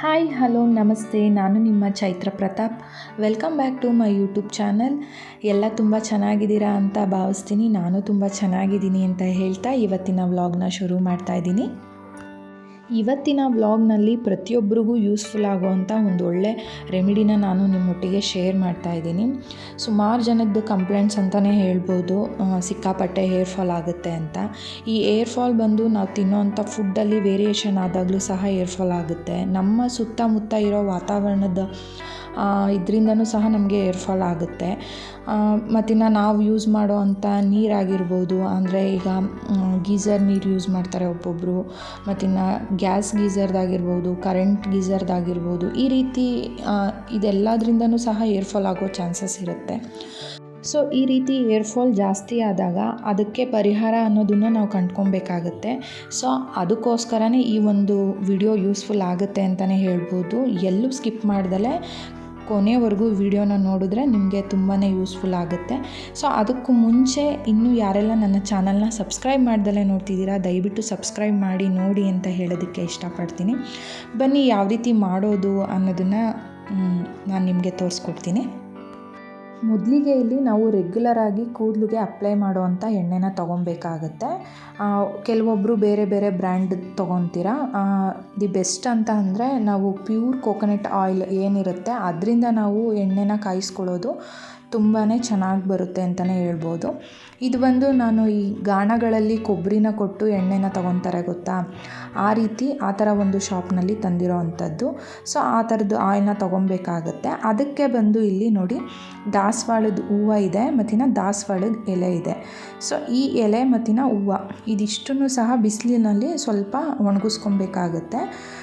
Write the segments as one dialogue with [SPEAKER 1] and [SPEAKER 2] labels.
[SPEAKER 1] Hi hello ನಮಸ್ತೆ ನಾನು ನಿಮ್ಮ Chaitra Pratap. Welcome back to my YouTube channel ಎಲ್ಲ ತುಂಬ ಚೆನ್ನಾಗಿದ್ದೀರಾ ಅಂತ ಭಾವಿಸ್ತೀನಿ. ನಾನು ತುಂಬ ಚೆನ್ನಾಗಿದ್ದೀನಿ ಅಂತ ಹೇಳ್ತಾ ಇವತ್ತಿನ ವ್ಲಾಗ್ನ ಶುರು ಮಾಡ್ತಾ ಇದ್ದೀನಿ. ಇವತ್ತಿನ ವ್ಲಾಗ್ನಲ್ಲಿ ಪ್ರತಿಯೊಬ್ಬರಿಗೂ ಯೂಸ್ಫುಲ್ ಆಗುವಂಥ ಒಂದು ಒಳ್ಳೆ ರೆಮಿಡಿನ ನಾನು ನಿಮ್ಮೊಟ್ಟಿಗೆ ಶೇರ್ ಮಾಡ್ತಾ ಇದ್ದೀನಿ. ಸುಮಾರು ಜನದ್ದು ಕಂಪ್ಲೇಂಟ್ಸ್ ಅಂತಲೇ ಹೇಳ್ಬೋದು ಸಿಕ್ಕಾಪಟ್ಟೆ ಹೇರ್ ಫಾಲ್ ಆಗುತ್ತೆ ಅಂತ. ಈ ಏರ್ ಫಾಲ್ ಬಂದು ನಾವು ತಿನ್ನೋವಂಥ ಫುಡ್ಡಲ್ಲಿ ವೇರಿಯೇಷನ್ ಆದಾಗಲೂ ಸಹ ಏರ್ ಫಾಲ್ ಆಗುತ್ತೆ. ನಮ್ಮ ಸುತ್ತಮುತ್ತ ಇರೋ ವಾತಾವರಣದ ಇದರಿಂದನೂ ಸಹ ನಮಗೆ ಏರ್ ಫಾಲ್ ಆಗುತ್ತೆ ಮತ್ತಿನ್ನು ನಾವು ಯೂಸ್ ಮಾಡೋ ಅಂಥ ನೀರಾಗಿರ್ಬೋದು, ಅಂದರೆ ಈಗ ಗೀಝರ್ ನೀರು ಯೂಸ್ ಮಾಡ್ತಾರೆ ಒಬ್ಬೊಬ್ಬರು ಮತ್ತಿನ್ನು ಗ್ಯಾಸ್ ಗೀಝರ್ದಾಗಿರ್ಬೋದು ಕರೆಂಟ್ ಗೀಝರ್ದಾಗಿರ್ಬೋದು ಈ ರೀತಿ ಇದೆಲ್ಲದರಿಂದನೂ ಸಹ ಏರ್ ಫಾಲ್ ಆಗೋ ಚಾನ್ಸಸ್ ಇರುತ್ತೆ. ಸೊ ಈ ರೀತಿ ಏರ್ ಫಾಲ್ ಜಾಸ್ತಿ ಆದಾಗ ಅದಕ್ಕೆ ಪರಿಹಾರ ಅನ್ನೋದನ್ನು ನಾವು ಕಂಡ್ಕೊಬೇಕಾಗತ್ತೆ. ಸೊ ಅದಕ್ಕೋಸ್ಕರನೇ ಈ ಒಂದು ವಿಡಿಯೋ ಯೂಸ್ಫುಲ್ ಆಗುತ್ತೆ ಅಂತಲೇ ಹೇಳ್ಬೋದು. ಎಲ್ಲೂ ಸ್ಕಿಪ್ ಮಾಡ್ದಲೇ ಕೊನೆವರೆಗೂ ವಿಡಿಯೋನ ನೋಡಿದ್ರೆ ನಿಮಗೆ ತುಂಬಾ ಯೂಸ್ಫುಲ್ ಆಗುತ್ತೆ. ಸೊ, ಅದಕ್ಕೂ ಮುಂಚೆ ಇನ್ನೂ ಯಾರೆಲ್ಲ ನನ್ನ ಚಾನಲ್ನ ಸಬ್ಸ್ಕ್ರೈಬ್ ಮಾಡ್ದಲೇ ನೋಡ್ತಿದ್ದೀರಾ, ದಯವಿಟ್ಟು ಸಬ್ಸ್ಕ್ರೈಬ್ ಮಾಡಿ, ನೋಡಿ ಅಂತ ಹೇಳೋದಕ್ಕೆ ಇಷ್ಟಪಡ್ತೀನಿ. ಬನ್ನಿ ಯಾವ ರೀತಿ ಮಾಡೋದು ಅನ್ನೋದನ್ನು ನಾನು ನಿಮಗೆ ತೋರಿಸ್ಕೊಡ್ತೀನಿ. ಮೊದಲಿಗೆ ಇಲ್ಲಿ ನಾವು ರೆಗ್ಯುಲರಾಗಿ ಕೂದಲಿಗೆ ಅಪ್ಲೈ ಮಾಡುವಂಥ ಎಣ್ಣೆನ ತೊಗೊಬೇಕಾಗತ್ತೆ. ಕೆಲವೊಬ್ಬರು ಬೇರೆ ಬೇರೆ ಬ್ರ್ಯಾಂಡ್ ತೊಗೊತೀರಾ? ದಿ ಬೆಸ್ಟ್ ಅಂತ ಅಂದರೆ ನಾವು ಪ್ಯೂರ್ ಕೋಕೋನಟ್ ಆಯಿಲ್ ಏನಿರುತ್ತೆ, ಅದರಿಂದ ನಾವು ಎಣ್ಣೆನ ಕಾಯಿಸ್ಕೊಳ್ಳೋದು. ತುಂಬಾ ಚೆನ್ನಾಗಿ ಬರುತ್ತೆ ಅಂತಲೇ ಹೇಳ್ಬೋದು. ಇದು ಬಂದು ನಾನು ಈ ಗಾಣಗಳಲ್ಲಿ ಕೊಬ್ಬರಿನ ಕೊಟ್ಟು ಎಣ್ಣೆನ ತೊಗೊತಾರೆ ಗೊತ್ತಾ? ಆ ರೀತಿ ಆ ಥರ ಒಂದು ಶಾಪ್ನಲ್ಲಿ ತಂದಿರೋ ಅಂಥದ್ದು. ಸೊ, ಆ ಥರದ್ದು ಆಯಿಲ್ನ ತೊಗೊಬೇಕಾಗತ್ತೆ. ಅದಕ್ಕೆ ಬಂದು ಇಲ್ಲಿ ನೋಡಿ ದಾಸವಾಳದ ಹೂವು ಇದೆ ಮತ್ತಿನ ದಾಸವಾಳದ ಎಲೆ ಇದೆ. ಸೊ, ಈ ಎಲೆ ಮತ್ತಿನ ಹೂವು ಇದಿಷ್ಟನ್ನು ಸಹ ಬಿಸಿಲಿನಲ್ಲಿ ಸ್ವಲ್ಪ ಒಣಗಿಸ್ಕೊಬೇಕಾಗತ್ತೆ.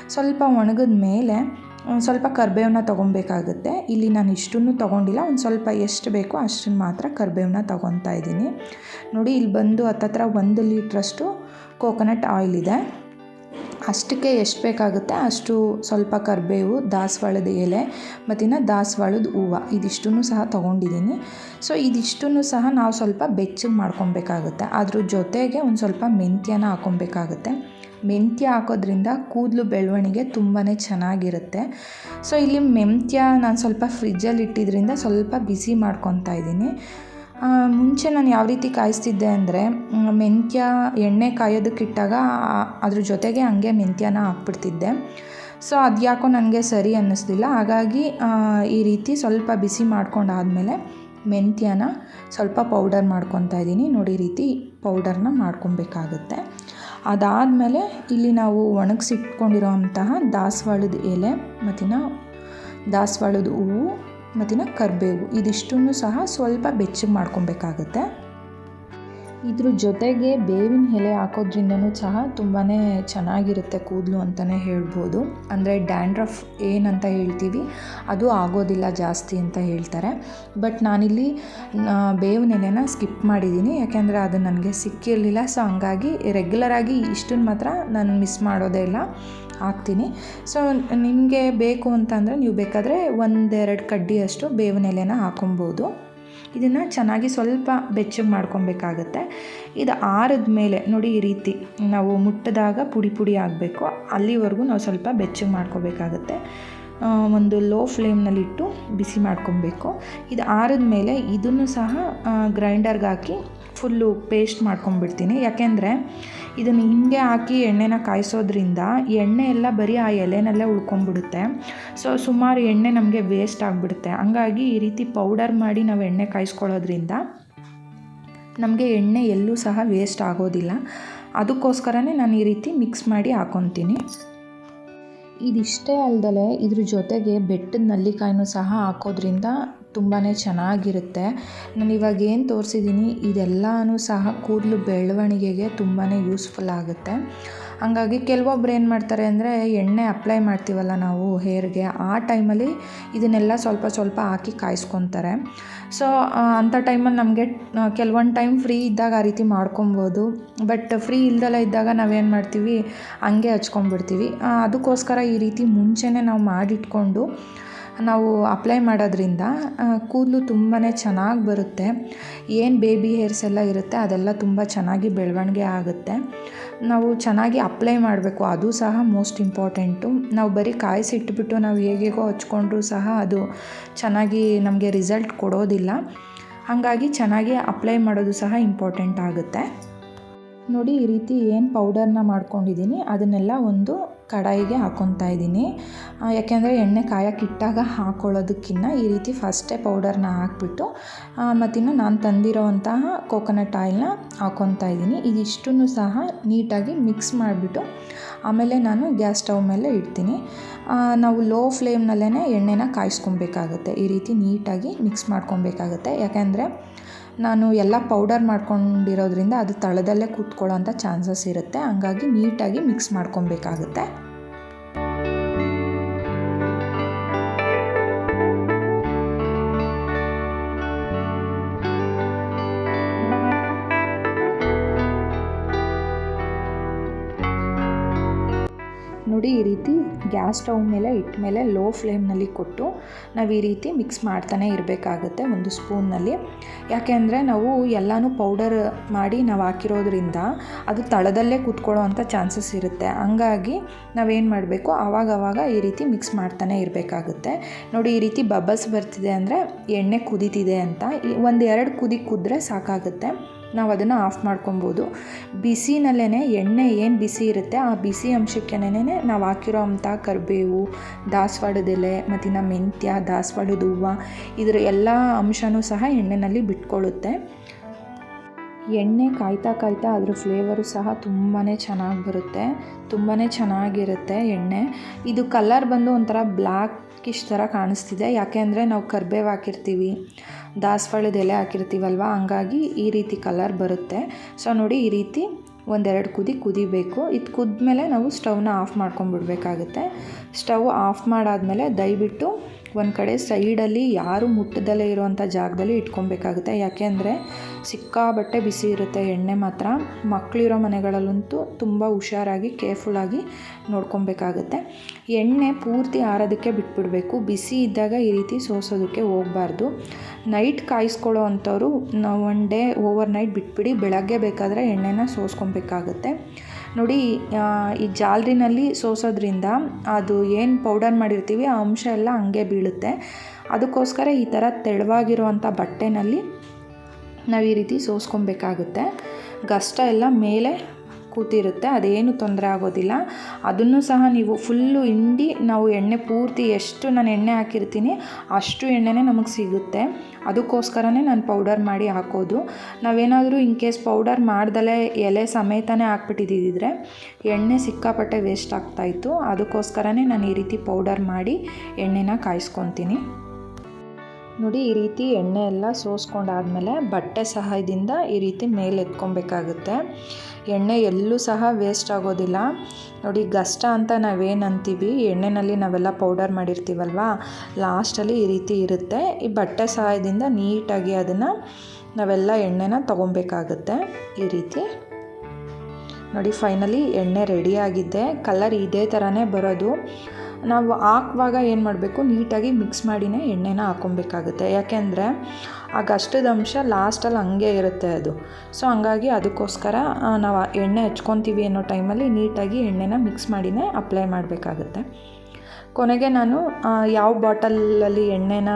[SPEAKER 1] ಸ್ವಲ್ಪ ಒಣಗಿದ ಮೇಲೆ ಒಂದು ಸ್ವಲ್ಪ ಕರ್ಬೇವನ್ನ ತೊಗೊಬೇಕಾಗುತ್ತೆ. ಇಲ್ಲಿ ನಾನು ಇಷ್ಟನ್ನು ತೊಗೊಂಡಿಲ್ಲ. ಒಂದು ಸ್ವಲ್ಪ ಎಷ್ಟು ಬೇಕೋ ಅಷ್ಟನ್ನು ಮಾತ್ರ ಕರಿಬೇವನ್ನ ತೊಗೊತಾ ಇದ್ದೀನಿ. ನೋಡಿ, ಇಲ್ಲಿ ಬಂದು ಹತ್ತತ್ರ ಒಂದು ಲೀಟ್ರಷ್ಟು ಕೋಕೋನಟ್ ಆಯಿಲ್ ಇದೆ. ಅಷ್ಟಕ್ಕೆ ಎಷ್ಟು ಬೇಕಾಗುತ್ತೆ ಅಷ್ಟು ಸ್ವಲ್ಪ ಕರಿಬೇವು, ದಾಸವಾಳದ ಎಲೆ, ಮತ್ತಿನ್ನು ದಾಸವಾಳದ ಹೂವು ಇದಿಷ್ಟೂ ಸಹ ತೊಗೊಂಡಿದ್ದೀನಿ. ಸೊ ಇದಿಷ್ಟನ್ನು ಸಹ ನಾವು ಸ್ವಲ್ಪ ಬೆಚ್ಚಗೆ ಮಾಡ್ಕೊಬೇಕಾಗುತ್ತೆ. ಅದ್ರ ಜೊತೆಗೆ ಒಂದು ಸ್ವಲ್ಪ ಮೆಂತ್ಯನ ಹಾಕೊಬೇಕಾಗುತ್ತೆ. ಮೆಂತ್ಯ ಹಾಕೋದ್ರಿಂದ ಕೂದಲು ಬೆಳವಣಿಗೆ ತುಂಬಾ ಚೆನ್ನಾಗಿರುತ್ತೆ. ಸೊ ಇಲ್ಲಿ ಮೆಂತ್ಯ ನಾನು ಸ್ವಲ್ಪ ಫ್ರಿಜ್ಜಲ್ಲಿ ಇಟ್ಟಿದ್ರಿಂದ ಸ್ವಲ್ಪ ಬಿಸಿ ಮಾಡ್ಕೊತಾ ಇದ್ದೀನಿ. ಮುಂಚೆ ನಾನು ಯಾವ ರೀತಿ ಕಾಯಿಸ್ತಿದ್ದೆ ಅಂದರೆ ಮೆಂತ್ಯ, ಎಣ್ಣೆ ಕಾಯೋದಕ್ಕಿಟ್ಟಾಗ ಅದ್ರ ಜೊತೆಗೆ ಹಂಗೆ ಮೆಂತ್ಯನ ಹಾಕ್ಬಿಡ್ತಿದ್ದೆ. ಸೊ ಅದು ಯಾಕೋ ನನಗೆ ಸರಿ ಅನ್ನಿಸ್ತಿಲ್ಲ ಹಾಗಾಗಿ ಈ ರೀತಿ ಸ್ವಲ್ಪ ಬಿಸಿ ಮಾಡ್ಕೊಂಡಾದಮೇಲೆ ಮೆಂತ್ಯನ ಸ್ವಲ್ಪ ಪೌಡರ್ ಮಾಡ್ಕೊತಾ ಇದ್ದೀನಿ. ನೋಡಿ ರೀತಿ ಪೌಡರ್ನ ಮಾಡ್ಕೊಬೇಕಾಗುತ್ತೆ. ಅದಾದಮೇಲೆ ಇಲ್ಲಿ ನಾವು ಒಣಗಿಸಿಟ್ಕೊಂಡಿರೋ ಅಂತಹ ದಾಸವಾಳದ ಎಲೆ ಮತ್ತು ದಾಸವಾಳದ ಹೂವು ಮತ್ತಿನ ಕರಿಬೇವು. ಇದಿಷ್ಟನ್ನು ಸಹ ಸ್ವಲ್ಪ ಬೆಚ್ಚಗೆ ಮಾಡ್ಕೊಬೇಕಾಗುತ್ತೆ. ಇದ್ರ ಜೊತೆಗೆ ಬೇವಿನ ಎಲೆ ಹಾಕೋದ್ರಿಂದನೂ ಸಹ ತುಂಬಾ ಚೆನ್ನಾಗಿರುತ್ತೆ ಕೂದಲು ಅಂತಲೇ ಹೇಳ್ಬೋದು. ಅಂದರೆ ಡ್ಯಾಂಡ್ರಫ್ ಏನಂತ ಹೇಳ್ತೀವಿ, ಅದು ಆಗೋದಿಲ್ಲ ಜಾಸ್ತಿ ಅಂತ ಹೇಳ್ತಾರೆ. ಬಟ್ ನಾನಿಲ್ಲಿ ಬೇವಿನ ಎಲೆನ ಸ್ಕಿಪ್ ಮಾಡಿದ್ದೀನಿ. ಯಾಕೆಂದರೆ ಅದು ನನಗೆ ಸಿಕ್ಕಿರಲಿಲ್ಲ. ಸೊ ಹಂಗಾಗಿ ರೆಗ್ಯುಲರಾಗಿ ಇಷ್ಟನ್ನು ಮಾತ್ರ ನಾನು ಮಿಸ್ ಮಾಡೋದೇ ಇಲ್ಲ. ಹಾಕ್ತೀನಿ. ಸೊ ನಿಮಗೆ ಬೇಕು ಅಂತಂದರೆ ನೀವು ಬೇಕಾದರೆ ಒಂದೆರಡು ಕಡ್ಡಿಯಷ್ಟು ಬೇವಿನ ಎಲೆನ ಹಾಕೊಬೋದು. ಇದನ್ನು ಚೆನ್ನಾಗಿ ಸ್ವಲ್ಪ ಬೆಚ್ಚಗೆ ಮಾಡ್ಕೊಬೇಕಾಗತ್ತೆ. ಇದು ಆರಿದ ಮೇಲೆ ನೋಡಿ ಈ ರೀತಿ ನಾವು ಮುಟ್ಟಿದಾಗ ಪುಡಿ ಪುಡಿ ಆಗಬೇಕು. ಅಲ್ಲಿವರೆಗೂ ನಾವು ಸ್ವಲ್ಪ ಬೆಚ್ಚಗೆ ಮಾಡ್ಕೋಬೇಕಾಗತ್ತೆ. ಒಂದು ಲೋ ಫ್ಲೇಮ್ನಲ್ಲಿಟ್ಟು ಬಿಸಿ ಮಾಡ್ಕೊಬೇಕು. ಇದು ಆರಿದ ಮೇಲೆ ಇದನ್ನು ಸಹ ಗ್ರೈಂಡರ್ಗೆ ಹಾಕಿ ಫುಲ್ಲು ಪೇಸ್ಟ್ ಮಾಡ್ಕೊಂಡ್ಬಿಡ್ತೀನಿ ಯಾಕೆಂದರೆ ಇದನ್ನು ಹಿಂಗೆ ಹಾಕಿ ಎಣ್ಣೆನ ಕಾಯಿಸೋದ್ರಿಂದ ಎಣ್ಣೆ ಎಲ್ಲ ಬರೀ ಆ ಎಲೆನಲ್ಲೇ ಉಳ್ಕೊಂಡ್ಬಿಡುತ್ತೆ ಸೊ ಸುಮಾರು ಎಣ್ಣೆ ನಮಗೆ ವೇಸ್ಟ್ ಆಗಿಬಿಡುತ್ತೆ. ಹಂಗಾಗಿ ಈ ರೀತಿ ಪೌಡರ್ ಮಾಡಿ ನಾವು ಎಣ್ಣೆ ಕಾಯಿಸ್ಕೊಳ್ಳೋದ್ರಿಂದ ನಮಗೆ ಎಣ್ಣೆ ಎಲ್ಲೂ ಸಹ ವೇಸ್ಟ್ ಆಗೋದಿಲ್ಲ. ಅದಕ್ಕೋಸ್ಕರನೇ ನಾನು ಈ ರೀತಿ ಮಿಕ್ಸ್ ಮಾಡಿ ಹಾಕೊತೀನಿ. ಇದಿಷ್ಟೇ ಅಲ್ಲದಲೇ ಇದ್ರ ಜೊತೆಗೆ ಬೆಟ್ಟದ ನಲ್ಲಿಕಾಯಿನೂ ಸಹ ಹಾಕೋದ್ರಿಂದ ತುಂಬಾ ಚೆನ್ನಾಗಿರುತ್ತೆ. ನಾನು ಇವಾಗ ಏನು ತೋರಿಸಿದ್ದೀನಿ ಇದೆಲ್ಲನೂ ಸಹ ಕೂದಲು ಬೆಳವಣಿಗೆಗೆ ತುಂಬಾ ಯೂಸ್ಫುಲ್ ಆಗುತ್ತೆ. ಹಾಗಾಗಿ ಕೆಲವೊಬ್ರು ಏನು ಮಾಡ್ತಾರೆ ಅಂದರೆ, ಎಣ್ಣೆ ಅಪ್ಲೈ ಮಾಡ್ತೀವಲ್ಲ ನಾವು ಹೇರ್ಗೆ ಆ ಟೈಮಲ್ಲಿ ಇದನ್ನೆಲ್ಲ ಸ್ವಲ್ಪ ಸ್ವಲ್ಪ ಹಾಕಿ ಕಾಯಿಸ್ಕೊತಾರೆ. ಸೊ ಅಂಥ ಟೈಮಲ್ಲಿ ನಮಗೆ ಕೆಲವೊಂದು ಟೈಮ್ ಫ್ರೀ ಇದ್ದಾಗ ಆ ರೀತಿ ಮಾಡ್ಕೊಬೋದು. ಬಟ್ ಫ್ರೀ ಇಲ್ದಲ್ಲ ಇದ್ದಾಗ ನಾವೇನು ಮಾಡ್ತೀವಿ, ಹಂಗೆ ಹಚ್ಕೊಂಡ್ಬಿಡ್ತೀವಿ. ಅದಕ್ಕೋಸ್ಕರ ಈ ರೀತಿ ಮುಂಚೆನೇ ನಾವು ಮಾಡಿಟ್ಕೊಂಡು ನಾವು ಅಪ್ಲೈ ಮಾಡೋದ್ರಿಂದ ಕೂದಲು ತುಂಬಾ ಚೆನ್ನಾಗಿ ಬರುತ್ತೆ. ಏನು ಬೇಬಿ ಹೇರ್ಸ್ ಎಲ್ಲ ಇರುತ್ತೆ, ಅದೆಲ್ಲ ತುಂಬ ಚೆನ್ನಾಗಿ ಬೆಳವಣಿಗೆ ಆಗುತ್ತೆ. ನಾವು ಚೆನ್ನಾಗಿ ಅಪ್ಲೈ ಮಾಡಬೇಕು, ಅದು ಸಹ ಮೋಸ್ಟ್ ಇಂಪಾರ್ಟೆಂಟು ನಾವು ಬರೀ ಕಾಯಿಸಿಟ್ಬಿಟ್ಟು ನಾವು ಹೇಗೇಗೋ ಹಚ್ಕೊಂಡ್ರೂ ಸಹ ಅದು ಚೆನ್ನಾಗಿ ನಮಗೆ ರಿಸಲ್ಟ್ ಕೊಡೋದಿಲ್ಲ. ಹಾಗಾಗಿ ಚೆನ್ನಾಗಿ ಅಪ್ಲೈ ಮಾಡೋದು ಸಹ ಇಂಪಾರ್ಟೆಂಟ್ ಆಗುತ್ತೆ. ನೋಡಿ, ಈ ರೀತಿ ಏನು ಪೌಡರ್ನ ಮಾಡ್ಕೊಂಡಿದ್ದೀನಿ, ಅದನ್ನೆಲ್ಲ ಒಂದು ಕಡಾಯಿಗೆ ಹಾಕ್ಕೊತಾ ಇದ್ದೀನಿ. ಯಾಕೆಂದರೆ ಎಣ್ಣೆ ಕಾಯಕ್ಕೆ ಇಟ್ಟಾಗ ಹಾಕ್ಕೊಳ್ಳೋದಕ್ಕಿಂತ ಈ ರೀತಿ ಫಸ್ಟೇ ಪೌಡರ್ನ ಹಾಕ್ಬಿಟ್ಟು ಮತ್ತಿನ್ನು ನಾನು ತಂದಿರೋವಂತಹ ಕೋಕೋನಟ್ ಆಯಿಲ್ನ ಹಾಕ್ಕೊತಾ ಇದ್ದೀನಿ. ಇದಿಷ್ಟನ್ನು ಸಹ ನೀಟಾಗಿ ಮಿಕ್ಸ್ ಮಾಡಿಬಿಟ್ಟು, ಆಮೇಲೆ ನಾನು ಗ್ಯಾಸ್ ಸ್ಟವ್ ಮೇಲೆ ಇಡ್ತೀನಿ. ನಾವು ಲೋ ಫ್ಲೇಮ್ನಲ್ಲೇ ಎಣ್ಣೆನ ಕಾಯಿಸ್ಕೊಬೇಕಾಗುತ್ತೆ. ಈ ರೀತಿ ನೀಟಾಗಿ ಮಿಕ್ಸ್ ಮಾಡ್ಕೊಬೇಕಾಗುತ್ತೆ. ಯಾಕೆಂದರೆ ನಾನು ಎಲ್ಲ ಪೌಡರ್ ಮಾಡ್ಕೊಂಡಿರೋದ್ರಿಂದ ಅದು ತಳದಲ್ಲೇ ಕೂತ್ಕೊಳ್ಳೋ ಅಂಥ ಚಾನ್ಸಸ್ ಇರುತ್ತೆ. ಹಂಗಾಗಿ ನೀಟಾಗಿ ಮಿಕ್ಸ್ ಮಾಡ್ಕೊಬೇಕಾಗುತ್ತೆ. ನೋಡಿ ಈ ರೀತಿ ಗ್ಯಾಸ್ ಸ್ಟವ್ ಮೇಲೆ ಇಟ್ಟ ಮೇಲೆ ಲೋ ಫ್ಲೇಮ್ನಲ್ಲಿ ಕೊಟ್ಟು ನಾವು ಈ ರೀತಿ ಮಿಕ್ಸ್ ಮಾಡ್ತಾನೆ ಇರಬೇಕಾಗುತ್ತೆ ಒಂದು ಸ್ಪೂನ್ನಲ್ಲಿ. ಯಾಕೆ ಅಂದರೆ ನಾವು ಎಲ್ಲನೂ ಪೌಡರ್ ಮಾಡಿ ನಾವು ಹಾಕಿರೋದ್ರಿಂದ ಅದು ತಳದಲ್ಲೇ ಕೂತ್ಕೊಳ್ಳೋ ಚಾನ್ಸಸ್ ಇರುತ್ತೆ. ಹಂಗಾಗಿ ನಾವೇನು ಮಾಡಬೇಕು? ಆವಾಗವಾಗ ಈ ರೀತಿ ಮಿಕ್ಸ್ ಮಾಡ್ತಾನೆ ಇರಬೇಕಾಗುತ್ತೆ. ನೋಡಿ ಈ ರೀತಿ ಬಬಲ್ಸ್ ಬರ್ತಿದೆ ಅಂದರೆ ಎಣ್ಣೆ ಕುದೀತಿದೆ ಅಂತ. ಒಂದು ಎರಡು ಕುದಿ ಕುದ್ರೆ ಸಾಕಾಗುತ್ತೆ. ನಾವು ಅದನ್ನು ಆಫ್ ಮಾಡ್ಕೊಬೋದು. ಬಿಸಿನಲ್ಲೇ ಎಣ್ಣೆ ಏನು ಬಿಸಿ ಇರುತ್ತೆ, ಆ ಬಿಸಿ ಅಂಶಕ್ಕೆನೇ ನಾವು ಹಾಕಿರೋ ಅಂಥ ಕರಿಬೇವು, ದಾಸವಾಳದ ಮತ್ತು ಮೆಂತ್ಯ, ದಾಸವಾಳದ ಹೂವು, ಇದರ ಎಲ್ಲ ಅಂಶವೂ ಸಹ ಎಣ್ಣೆಯಲ್ಲಿ ಬಿಟ್ಕೊಳ್ಳುತ್ತೆ ಎಣ್ಣೆ ಕಾಯ್ತಾ ಕಾಯ್ತಾ ಅದ್ರ ಫ್ಲೇವರು ಸಹ ತುಂಬಾ ಚೆನ್ನಾಗಿ ಬರುತ್ತೆ. ತುಂಬಾ ಚೆನ್ನಾಗಿರುತ್ತೆ ಎಣ್ಣೆ. ಇದು ಕಲರ್ ಬಂದು ಒಂಥರ ಬ್ಲ್ಯಾಕಿಶ್ ಥರ ಕಾಣಿಸ್ತಿದೆ. ಯಾಕೆ ಅಂದರೆ ನಾವು ಕರ್ಬೇವು ಹಾಕಿರ್ತೀವಿ. ದಾಸವಾಳದ ಎಲೆ ಹಾಕಿರ್ತೀವಲ್ವ? ಹಂಗಾಗಿ ಈ ರೀತಿ ಕಲರ್ ಬರುತ್ತೆ. ಸೊ ನೋಡಿ ಈ ರೀತಿ ಒಂದೆರಡು ಕುದಿ ಕುದಿಬೇಕು. ಇದು ಕುದ್ಮೇಲೆ ನಾವು ಸ್ಟವ್ನ ಆಫ್ ಮಾಡ್ಕೊಂಡ್ಬಿಡ್ಬೇಕಾಗುತ್ತೆ. ಸ್ಟವ್ ಆಫ್ ಮಾಡಾದಮೇಲೆ ದಯವಿಟ್ಟು ಒಂದು ಕಡೆ ಸೈಡಲ್ಲಿ ಯಾರು ಮುಟ್ಟದಲ್ಲೇ ಇರುವಂಥ ಜಾಗದಲ್ಲಿ ಇಟ್ಕೊಬೇಕಾಗುತ್ತೆ. ಯಾಕೆ ಅಂದರೆ ಸಿಕ್ಕಾಬಟ್ಟೆ ಬಿಸಿ ಇರುತ್ತೆ, ಎಣ್ಣೆ ಮಾತ್ರ. ಮಕ್ಕಳಿರೋ ಮನೆಗಳಲ್ಲಂತೂ ತುಂಬ ಹುಷಾರಾಗಿ ಕೇರ್ಫುಲ್ಲಾಗಿ ನೋಡ್ಕೊಬೇಕಾಗುತ್ತೆ. ಎಣ್ಣೆ ಪೂರ್ತಿ ಆರೋದಕ್ಕೆ ಬಿಟ್ಬಿಡಬೇಕು. ಬಿಸಿ ಇದ್ದಾಗ ಈ ರೀತಿ ಸೋಸೋದಕ್ಕೆ ಹೋಗಬಾರ್ದು. ನೈಟ್ ಕಾಯಿಸ್ಕೊಳ್ಳೋ ಅಂಥವ್ರು ಒನ್ ಡೇ ಓವರ್ ನೈಟ್ ಬಿಟ್ಬಿಡಿ, ಬೆಳಗ್ಗೆ ಬೇಕಾದರೆ ಎಣ್ಣೆನ ಸೋಸ್ಕೊಬೇಕಾಗುತ್ತೆ. ನೋಡಿ ಈ ಜಾಲರಿನಲ್ಲಿ ಸೋಸೋದ್ರಿಂದ ಅದು ಏನು ಪೌಡರ್ ಮಾಡಿರ್ತೀವಿ, ಆ ಅಂಶ ಎಲ್ಲ ಹಂಗೆ ಬೀಳುತ್ತೆ. ಅದಕ್ಕೋಸ್ಕರ ಈ ಥರ ತೆಳುವಾಗಿರುವಂಥ ಬಟ್ಟೆನಲ್ಲಿ ನಾವು ಈ ರೀತಿ ಸೋಸ್ಕೊಬೇಕಾಗುತ್ತೆ. ಗಷ್ಟ ಎಲ್ಲ ಮೇಲೆ ಕೂತಿರುತ್ತೆ, ಅದೇನು ತೊಂದರೆ ಆಗೋದಿಲ್ಲ. ಅದನ್ನು ಸಹ ನೀವು ಫುಲ್ಲು ಹಿಂಡಿ ನಾವು ಎಣ್ಣೆ ಪೂರ್ತಿ ಎಷ್ಟು ನಾನು ಎಣ್ಣೆ ಹಾಕಿರ್ತೀನಿ ಅಷ್ಟು ಎಣ್ಣೆನೇ ನಮಗೆ ಸಿಗುತ್ತೆ. ಅದಕ್ಕೋಸ್ಕರನೇ ನಾನು ಪೌಡರ್ ಮಾಡಿ ಹಾಕೋದು. ನಾವೇನಾದರೂ ಇನ್ ಕೇಸ್ ಪೌಡರ್ ಮಾಡ್ದಲೇ ಎಲೆ ಸಮೇತನೇ ಹಾಕ್ಬಿಟ್ಟಿದ್ದಿದ್ರೆ ಎಣ್ಣೆ ಸಿಕ್ಕಾಪಟ್ಟೆ ವೇಸ್ಟ್ ಆಗ್ತಾಯಿತ್ತು ಅದಕ್ಕೋಸ್ಕರನೇ ನಾನು ಈ ರೀತಿ ಪೌಡರ್ ಮಾಡಿ ಎಣ್ಣೆನ ಕಾಯಿಸ್ಕೊತೀನಿ. ನೋಡಿ, ಈ ರೀತಿ ಎಣ್ಣೆ ಎಲ್ಲ ಸೋಸ್ಕೊಂಡಾದಮೇಲೆ ಬಟ್ಟೆ ಸಹಾಯದಿಂದ ಈ ರೀತಿ ಮೇಲೆ ಎತ್ಕೊಬೇಕಾಗುತ್ತೆ ಎಣ್ಣೆ ಎಲ್ಲೂ ಸಹ ವೇಸ್ಟ್ ಆಗೋದಿಲ್ಲ. ನೋಡಿ, ಗಷ್ಟ ಅಂತ ನಾವೇನು ಅಂತೀವಿ ಎಣ್ಣೆಯಲ್ಲಿ ನಾವೆಲ್ಲ ಪೌಡರ್ ಮಾಡಿರ್ತೀವಲ್ವ? ಲಾಸ್ಟಲ್ಲಿ ಈ ರೀತಿ ಇರುತ್ತೆ. ಈ ಬಟ್ಟೆ ಸಹಾಯದಿಂದ ನೀಟಾಗಿ ಅದನ್ನು ನಾವೆಲ್ಲ ಎಣ್ಣೆನ ತೊಗೊಬೇಕಾಗುತ್ತೆ ಈ ರೀತಿ. ನೋಡಿ ಫೈನಲಿ ಎಣ್ಣೆ ರೆಡಿಯಾಗಿದೆ ಕಲರ್ ಇದೇ ಥರನೇ ಬರೋದು. ನಾವು ಹಾಕುವಾಗ ಏನು ಮಾಡಬೇಕು? ನೀಟಾಗಿ ಮಿಕ್ಸ್ ಮಾಡಿನೇ ಎಣ್ಣೆನ ಹಾಕೊಬೇಕಾಗುತ್ತೆ ಯಾಕೆಂದರೆ ಆ ಗಷ್ಟದ ಅಂಶ ಲಾಸ್ಟಲ್ಲಿ ಹಂಗೆ ಇರುತ್ತೆ ಅದು. ಸೊ ಹಂಗಾಗಿ ಅದಕ್ಕೋಸ್ಕರ ನಾವು ಎಣ್ಣೆ ಹಚ್ಕೊತೀವಿ ಅನ್ನೋ ಟೈಮಲ್ಲಿ ನೀಟಾಗಿ ಎಣ್ಣೆನ ಮಿಕ್ಸ್ ಮಾಡಿನೇ ಅಪ್ಲೈ ಮಾಡಬೇಕಾಗುತ್ತೆ. ಕೊನೆಗೆ ನಾನು ಯಾವ ಬಾಟಲಲ್ಲಿ ಎಣ್ಣೆನ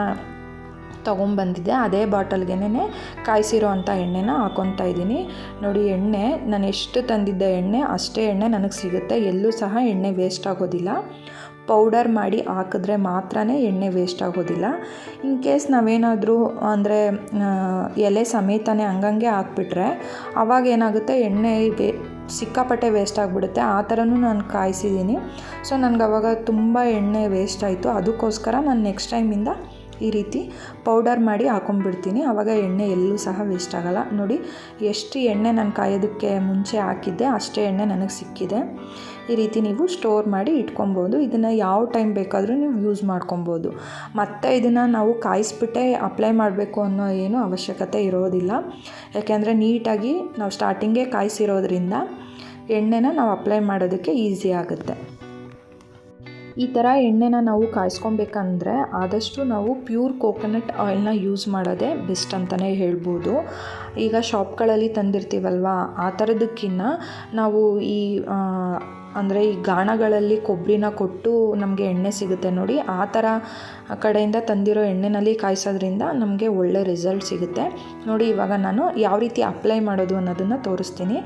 [SPEAKER 1] ತೊಗೊಂಬಂದಿದ್ದೆ ಅದೇ ಬಾಟಲ್ಗೆನೇ ಕಾಯಿಸಿರೋ ಅಂಥ ಎಣ್ಣೆನ ಹಾಕೊತಾ ಇದ್ದೀನಿ. ನೋಡಿ, ಎಣ್ಣೆ, ನಾನು ಎಷ್ಟು ತಂದಿದ್ದೆ ಎಣ್ಣೆ ಅಷ್ಟೇ ಎಣ್ಣೆ ನನಗೆ ಸಿಗುತ್ತೆ. ಎಲ್ಲೂ ಸಹ ಎಣ್ಣೆ ವೇಸ್ಟ್ ಆಗೋದಿಲ್ಲ. ಪೌಡರ್ ಮಾಡಿ ಹಾಕಿದ್ರೆ ಮಾತ್ರ ಎಣ್ಣೆ ವೇಸ್ಟ್ ಆಗೋದಿಲ್ಲ. ಇನ್ ಕೇಸ್ ನಾವೇನಾದರೂ, ಅಂದರೆ ಎಲೆ ಸಮೇತನೇ ಹಂಗಂಗೆ ಹಾಕ್ಬಿಟ್ರೆ ಅವಾಗ ಏನಾಗುತ್ತೆ ಎಣ್ಣೆ ವೇ ಸಿಕ್ಕಾಪಟ್ಟೆ ವೇಸ್ಟ್ ಆಗಿಬಿಡುತ್ತೆ. ಆ ಥರನೂ ನಾನು ಕಾಯಿಸಿದ್ದೀನಿ. ಸೊ ನನಗೆ ಅವಾಗ ತುಂಬ ಎಣ್ಣೆ ವೇಸ್ಟ್ ಆಯಿತು. ಅದಕ್ಕೋಸ್ಕರ ನಾನು ನೆಕ್ಸ್ಟ್ ಟೈಮಿಂದ ಈ ರೀತಿ ಪೌಡರ್ ಮಾಡಿ ಹಾಕೊಂಡ್ಬಿಡ್ತೀನಿ. ಆವಾಗ ಎಣ್ಣೆ ಎಲ್ಲೂ ಸಹ ವೇಸ್ಟ್ ಆಗಲ್ಲ. ನೋಡಿ, ಎಷ್ಟು ಎಣ್ಣೆ ನಾನು ಕಾಯೋದಕ್ಕೆ ಮುಂಚೆ ಹಾಕಿದ್ದೆ, ಅಷ್ಟೇ ಎಣ್ಣೆ ನನಗೆ ಸಿಕ್ಕಿದೆ. ಈ ರೀತಿ ನೀವು ಸ್ಟೋರ್ ಮಾಡಿ ಇಟ್ಕೊಬೋದು. ಇದನ್ನು ಯಾವ ಟೈಮ್ ಬೇಕಾದರೂ ನೀವು ಯೂಸ್ ಮಾಡ್ಕೊಬೋದು. ಮತ್ತು ಇದನ್ನು ನಾವು ಕಾಯಿಸ್ಬಿಟ್ಟೆ ಅಪ್ಲೈ ಮಾಡಬೇಕು ಅನ್ನೋ ಏನು ಅವಶ್ಯಕತೆ ಇರೋದಿಲ್ಲ. ಯಾಕೆಂದರೆ ನೀಟಾಗಿ ನಾವು ಸ್ಟಾರ್ಟಿಂಗೇ ಕಾಯಿಸಿರೋದ್ರಿಂದ ಎಣ್ಣೆನ ನಾವು ಅಪ್ಲೈ ಮಾಡೋದಕ್ಕೆ ಈಸಿ ಆಗುತ್ತೆ. ಈ ಥರ ಎಣ್ಣೆನ ನಾವು ಕಾಯಿಸ್ಕೊಬೇಕಂದ್ರೆ ಆದಷ್ಟು ನಾವು ಪ್ಯೂರ್ ಕೋಕೋನಟ್ ಆಯಿಲ್ನ ಯೂಸ್ ಮಾಡೋದೇ ಬೆಸ್ಟ್ ಅಂತಲೇ ಹೇಳ್ಬೋದು. ಈಗ ಶಾಪ್ಗಳಲ್ಲಿ ತಂದಿರ್ತೀವಲ್ವ? ಆ ಥರದಕ್ಕಿನ್ನ ನಾವು ಈ ಅಂದರೆ ಈ ಗಾಣಗಳಲ್ಲಿ ಕೊಬ್ಬರಿನ ಕೊಟ್ಟು ನಮಗೆ ಎಣ್ಣೆ ಸಿಗುತ್ತೆ ನೋಡಿ. ಆ ಥರ ಕಡೆಯಿಂದ ತಂದಿರೋ ಎಣ್ಣೆನಲ್ಲಿ ಕಾಯಿಸೋದ್ರಿಂದ ನಮಗೆ ಒಳ್ಳೆ ರಿಸಲ್ಟ್ ಸಿಗುತ್ತೆ. ನೋಡಿ, ಇವಾಗ ನಾನು ಯಾವ ರೀತಿ ಅಪ್ಲೈ ಮಾಡೋದು ಅನ್ನೋದನ್ನು ತೋರಿಸ್ತೀನಿ.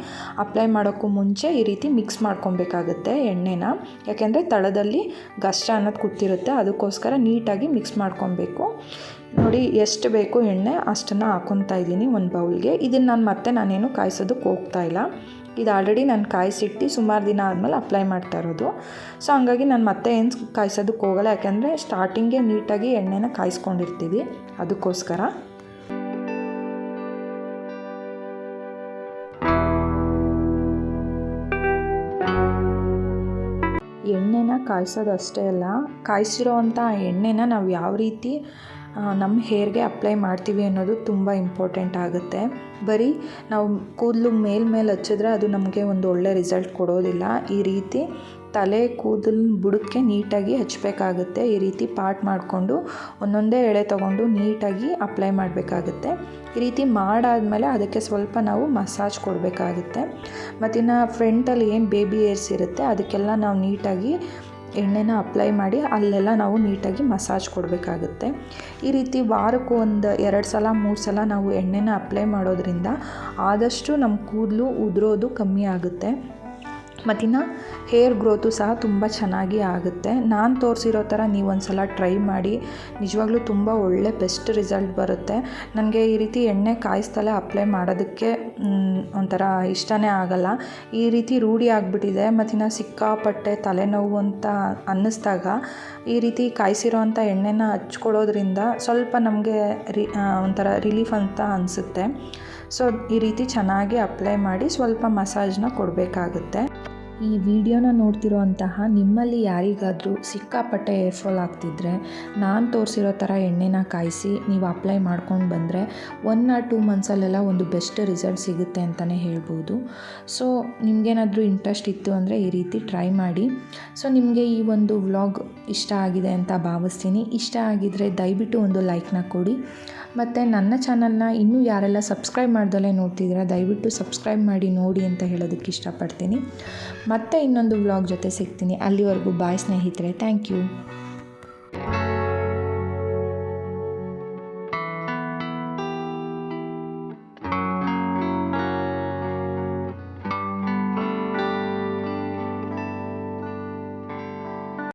[SPEAKER 1] ಅಪ್ಲೈ ಮಾಡೋಕ್ಕೂ ಮುಂಚೆ ಈ ರೀತಿ ಮಿಕ್ಸ್ ಮಾಡ್ಕೊಬೇಕಾಗುತ್ತೆ ಎಣ್ಣೆನ. ಯಾಕೆಂದರೆ ತಳದಲ್ಲಿ ಗಷ್ಟ ಅನ್ನೋದು ಕೂತಿರುತ್ತೆ, ಅದಕ್ಕೋಸ್ಕರ ನೀಟಾಗಿ ಮಿಕ್ಸ್ ಮಾಡ್ಕೊಬೇಕು. ನೋಡಿ, ಎಷ್ಟು ಬೇಕು ಎಣ್ಣೆ ಅಷ್ಟನ್ನು ಹಾಕೊತಾ ಇದ್ದೀನಿ ಒಂದು ಬೌಲ್ಗೆ. ಇದನ್ನು ನಾನು ಮತ್ತೆ ನಾನೇನು ಕಾಯಿಸೋದಕ್ಕೆ ಹೋಗ್ತಾ ಇಲ್ಲ. ಇದು ಆಲ್ರೆಡಿ ನಾನು ಕಾಯಿಸಿಟ್ಟು ಸುಮಾರು ದಿನ ಆದಮೇಲೆ ಅಪ್ಲೈ ಮಾಡ್ತಾ ಇರೋದು. ಸೊ ಹಂಗಾಗಿ ನಾನು ಮತ್ತೆ ಏನು ಕಾಯಿಸೋದಕ್ಕೆ ಹೋಗಲ್ಲ. ಯಾಕೆಂದರೆ ಸ್ಟಾರ್ಟಿಂಗೇ ನೀಟಾಗಿ ಎಣ್ಣೆನ ಕಾಯಿಸ್ಕೊಂಡಿರ್ತೀವಿ. ಅದಕ್ಕೋಸ್ಕರ. ಎಣ್ಣೆನ ಕಾಯಿಸೋದು ಅಷ್ಟೇ ಅಲ್ಲ. ಕಾಯಿಸಿರೋ ಅಂಥ ಎಣ್ಣೆನ ನಾವು ಯಾವ ರೀತಿ ನಮ್ಮ ಹೇರ್ಗೆ ಅಪ್ಲೈ ಮಾಡ್ತೀವಿ ಅನ್ನೋದು ತುಂಬ ಇಂಪಾರ್ಟೆಂಟ್ ಆಗುತ್ತೆ. ಬರೀ ನಾವು ಕೂದಲು ಮೇಲ್ಮೇಲೆ ಮೇಲೆ ಹಚ್ಚಿದ್ರೆ ಅದು ನಮಗೆ ಒಂದು ಒಳ್ಳೆ ರಿಸಲ್ಟ್ ಕೊಡೋದಿಲ್ಲ. ಈ ರೀತಿ ತಲೆ, ಕೂದಲು ಬುಡಕ್ಕೆ ನೀಟಾಗಿ ಹಚ್ಚಬೇಕಾಗುತ್ತೆ ಈ ರೀತಿ ಪಾರ್ಟ್ ಮಾಡಿಕೊಂಡು ಒಂದೊಂದೇ ಎಳೆ ತೊಗೊಂಡು ನೀಟಾಗಿ ಅಪ್ಲೈ ಮಾಡಬೇಕಾಗುತ್ತೆ. ಈ ರೀತಿ ಮಾಡಾದಮೇಲೆ ಅದಕ್ಕೆ ಸ್ವಲ್ಪ ನಾವು ಮಸಾಜ್ ಕೊಡಬೇಕಾಗುತ್ತೆ. ಮತ್ತಿನ್ನು ಫ್ರಂಟಲ್ಲಿ ಏನು ಬೇಬಿ ಏರ್ಸ್ ಇರುತ್ತೆ, ಅದಕ್ಕೆಲ್ಲ ನಾವು ನೀಟಾಗಿ ಎಣ್ಣೆನ ಅಪ್ಲೈ ಮಾಡಿ ಅಲ್ಲೆಲ್ಲ ನಾವು ನೀಟಾಗಿ ಮಸಾಜ್ ಕೊಡಬೇಕಾಗುತ್ತೆ. ಈ ರೀತಿ ವಾರಕ್ಕೆ ಒಂದು ಎರಡು ಸಲ, ಮೂರು ಸಲ ನಾವು ಎಣ್ಣೆನ ಅಪ್ಲೈ ಮಾಡೋದ್ರಿಂದ ಆದಷ್ಟು ನಮ್ಮ ಕೂದಲು ಉದುರೋದು ಕಮ್ಮಿ ಆಗುತ್ತೆ. ಮತ್ತಿನ್ನು ಹೇರ್ ಗ್ರೋತು ಸಹ ತುಂಬ ಚೆನ್ನಾಗಿ ಆಗುತ್ತೆ. ನಾನು ತೋರಿಸಿರೋ ಥರ ನೀವು ಒಂದು ಸಲ ಟ್ರೈ ಮಾಡಿ, ನಿಜವಾಗ್ಲೂ ತುಂಬ ಒಳ್ಳೆ ಬೆಸ್ಟ್ ರಿಸಲ್ಟ್ ಬರುತ್ತೆ. ನನಗೆ ಈ ರೀತಿ ಎಣ್ಣೆ ಕಾಯಿಸ್ತಲೇ ಅಪ್ಲೈ ಮಾಡೋದಕ್ಕೆ ಒಂಥರ ಇಷ್ಟನೇ ಆಗಲ್ಲ. ಈ ರೀತಿ ರೂಢಿ ಆಗಿಬಿಟ್ಟಿದೆ. ಮತ್ತಿನ್ನು ಸಿಕ್ಕಾಪಟ್ಟೆ ತಲೆನೋವು ಅಂತ ಅನ್ನಿಸ್ದಾಗ, ಈ ರೀತಿ ಕಾಯಿಸಿರೋ ಅಂಥ ಎಣ್ಣೆನ ಹಚ್ಕೊಡೋದ್ರಿಂದ ಸ್ವಲ್ಪ ನಮಗೆ ರಿ ಒಂಥರ ರಿಲೀಫ್ ಅಂತ ಅನಿಸುತ್ತೆ. ಸೊ ಈ ರೀತಿ ಚೆನ್ನಾಗಿ ಅಪ್ಲೈ ಮಾಡಿ ಸ್ವಲ್ಪ ಮಸಾಜ್ನ ಕೊಡಬೇಕಾಗುತ್ತೆ. ಈ ವಿಡಿಯೋನ ನೋಡ್ತಿರೋ ಅಂತಹ ನಿಮ್ಮಲ್ಲಿ ಯಾರಿಗಾದರೂ ಸಿಕ್ಕಾಪಟ್ಟೆ ಏರ್ ಫಾಲ್ ಆಗ್ತಿದ್ರೆ ನಾನು ತೋರಿಸಿರೋ ಥರ ಎಣ್ಣೆನ ಕಾಯಿಸಿ ನೀವು ಅಪ್ಲೈ ಮಾಡ್ಕೊಂಡು ಬಂದರೆ ಒನ್ ಆರ್ ಟೂ ಮಂತ್ಸಲ್ಲೆಲ್ಲ ಒಂದು ಬೆಸ್ಟ್ ರಿಸಲ್ಟ್ ಸಿಗುತ್ತೆ ಅಂತಲೇ ಹೇಳ್ಬೋದು. ಸೊ ನಿಮಗೇನಾದರೂ ಇಂಟ್ರೆಸ್ಟ್ ಇತ್ತು ಅಂದರೆ ಈ ರೀತಿ ಟ್ರೈ ಮಾಡಿ. ಸೊ ನಿಮಗೆ ಈ ಒಂದು ವ್ಲಾಗ್ ಇಷ್ಟ ಆಗಿದೆ ಅಂತ ಭಾವಿಸ್ತೀನಿ. ಇಷ್ಟ ಆಗಿದ್ದರೆ ದಯವಿಟ್ಟು ಒಂದು ಲೈಕ್ನ ಕೊಡಿ. ಮತ್ತು ನನ್ನ ಚಾನಲ್ನ ಇನ್ನೂ ಯಾರೆಲ್ಲ ಸಬ್ಸ್ಕ್ರೈಬ್ ಮಾಡ್ದಲೇ ನೋಡ್ತಿದ್ದೀರಾ, ದಯವಿಟ್ಟು ಸಬ್ಸ್ಕ್ರೈಬ್ ಮಾಡಿ ನೋಡಿ ಅಂತ ಹೇಳೋದಕ್ಕೆ ಇಷ್ಟಪಡ್ತೀನಿ. ಮತ್ತೆ ಇನ್ನೊಂದು ವ್ಲಾಗ್ ಜೊತೆ ಸಿಗ್ತೀನಿ. ಅಲ್ಲಿವರೆಗೂ ಬಾಯ್ ಸ್ನೇಹಿತರೆ, ಥ್ಯಾಂಕ್ ಯು.